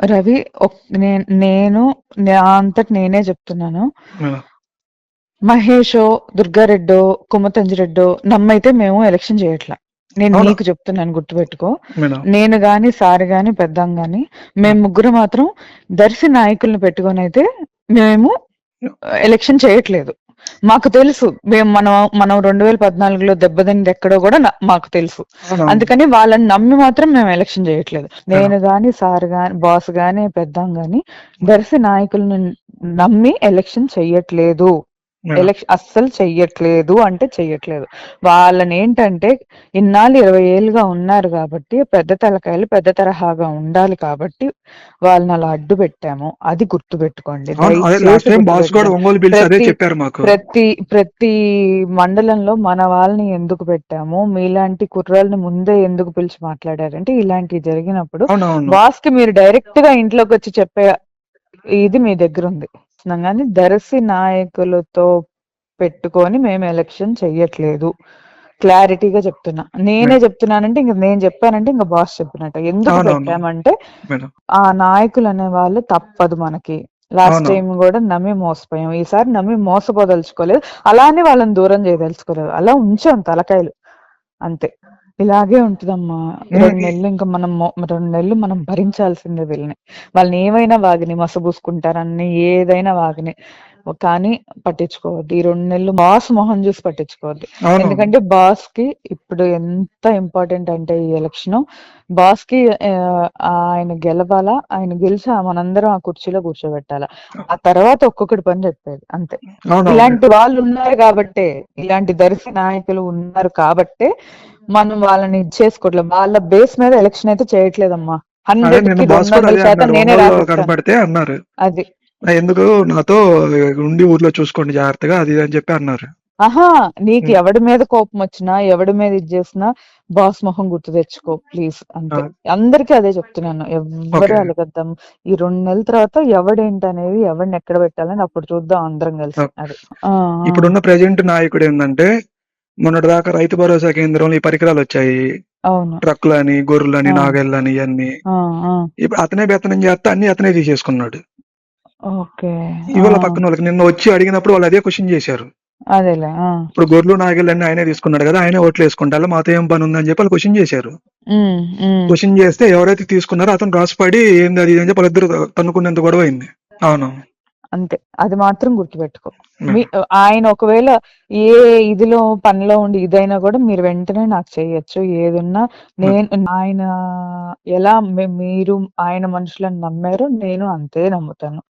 రవి నేను అంతటి నేనే చెప్తున్నాను. మహేషో దుర్గారెడ్డో కుమ్మతంజిరెడ్డో నమ్మైతే మేము ఎలక్షన్ చేయట్లా. నేను? నీకు చెప్తున్నాను గుర్తుపెట్టుకో. నేను గాని సార్ గాని పెద్దం గాని మేము ముగ్గురు మాత్రం దర్శి నాయకుల్ని పెట్టుకొని అయితే మేము ఎలక్షన్ చేయట్లేదు. మాకు తెలుసు మేము మనం మనం రెండు వేల పద్నాలుగులో దెబ్బతింది ఎక్కడో కూడా మాకు తెలుసు? అందుకని వాళ్ళని నమ్మి మాత్రం మేము ఎలక్షన్ చేయట్లేదు నేను గాని సార్ గాని బాస్ గాని పెద్దం గాని దర్శి నాయకులను నమ్మి ఎలక్షన్ చెయ్యట్లేదు. ఎలక్షన్ అస్సలు చెయ్యట్లేదు అంటే చెయ్యట్లేదు. వాళ్ళని ఏంటంటే ఇన్నాళ్ళు ఇరవై ఏళ్ళుగా ఉన్నారు కాబట్టి పెద్ద తలకాయలు పెద్ద తరహాగా ఉండాలి కాబట్టి వాళ్ళని అలా అడ్డు పెట్టాము. అది గుర్తు పెట్టుకోండి ప్రతి- ప్రతి మండలంలో మన వాళ్ళని ఎందుకు పెట్టాము? మీలాంటి కుర్రాళ్ళని ముందే ఎందుకు పిలిచి మాట్లాడారంటే ఇలాంటివి జరిగినప్పుడు బాస్కి మీరు డైరెక్ట్గా ఇంట్లోకి వచ్చి చెప్పే ఇది మీ దగ్గర ఉంది కానీ దర్శి నాయకులతో పెట్టుకొని మేము ఎలక్షన్ చెయ్యట్లేదు. క్లారిటీగా చెప్తున్నా. నేనే చెప్తున్నానంటే ఇంక నేను చెప్పానంటే ఇంకా బాస్ చెప్పినట్టు. ఎందుకు. పెట్టామంటే ఆ నాయకులు అనే వాళ్ళు తప్పదు మనకి. లాస్ట్. టైం కూడా నమ్మి మోసపోయాం. ఈసారి నమ్మి మోసపోదలుచుకోలేదు. అలానే వాళ్ళని దూరం చేయదలుచుకోలేదు. అలా ఉంచాం తలకాయలు. అంతే. ఇలాగే ఉంటుందమ్మా. రెండు నెలలు ఇంకా మనం రెండు నెలలు మనం భరించాల్సిందే వీళ్ళని. వాళ్ళని ఏమైనా వాగిని మసబూసుకుంటారని ఏదైనా వాగిని. కానీ పట్టించుకోవద్దు. ఈ రెండు నెలలు బాస్ మొహం చూసి పట్టించుకోవద్దు. ఎందుకంటే బాస్కి ఇప్పుడు ఎంత ఇంపార్టెంట్ అంటే ఈ ఎలక్షన్ బాస్కి ఆయన గెలవాలా ఆయన గెలిచి మనందరం ఆ కుర్చీలో కూర్చోబెట్టాలా. ఆ తర్వాత ఒక్కొక్కటి పని చెప్పేది అంతే. ఇలాంటి వాళ్ళు ఉన్నారు కాబట్టే ఇలాంటి దర్శి నాయకులు ఉన్నారు కాబట్టే మనం వాళ్ళని ఇది చేసుకోవట్లేదు వాళ్ళ బేస్ మీద ఎలక్షన్ అయితే చేయట్లేదమ్మా. హండ్రెడ్ నేనే కనపడితే అన్నారు. అది. ఎందుకు నాతో ఉండి ఊర్లో చూసుకోండి జాగ్రత్తగా అది ఇది అని చెప్పి అన్నారు. ఆహా నీకు. ఎవడి మీద కోపం వచ్చినా ఎవడి మీద ఇది చేసినా బాస్ మొహం గుర్తు తెచ్చుకో ప్లీజ్ అంతే. అందరికీ అదే చెప్తున్నాను. ఎవరు. అలగద్దాం. ఈ రెండు నెలల తర్వాత ఎవడేంటి అనేది ఎవరిని ఎక్కడ పెట్టాలని అప్పుడు చూద్దాం అందరం కలిసి. అది. ఇప్పుడున్న ప్రెజెంట్ నాయకుడు ఏంటంటే మొన్నటి దాకా రైతు భరోసా కేంద్రంలో ఈ పరికరాలు వచ్చాయి. అవును. ట్రక్కులని గొర్రెలని. నాగళ్ళని ఇవన్నీ అతనే బెత్తనం చేస్తే అన్ని అతనే తీసేసుకున్నాడు. ఓకే. ఇవాళ పక్కన వాళ్ళకి నిన్న వచ్చి అడిగినప్పుడు వాళ్ళు అదే క్వశ్చన్ చేశారు. అదేలే. ఇప్పుడు గొర్రెలు నాగళ్ళని ఆయనే తీసుకున్నాడు కదా ఆయనే ఓట్లు వేసుకుంటారు మాతో ఏం పని ఉందని చెప్పి వాళ్ళు క్వశ్చన్ చేశారు. క్వశ్చన్ చేస్తే ఎవరైతే తీసుకున్నారో అతను రాసిపడి ఏంది అది అని చెప్పి వాళ్ళిద్దరు తన్నుకునేంత గొడవ అయింది. అవును. అంతే. అది మాత్రం గుర్తుపెట్టుకో. మీ ఆయన ఒకవేళ ఏ ఇదిలో పనిలో ఉండి ఇదైనా కూడా మీరు వెంటనే నాకు చేయొచ్చు. ఏదున్నా నేను ఆయన ఎలా మీరు ఆయన మనుషులను నమ్మారో నేను అంతే నమ్ముతాను.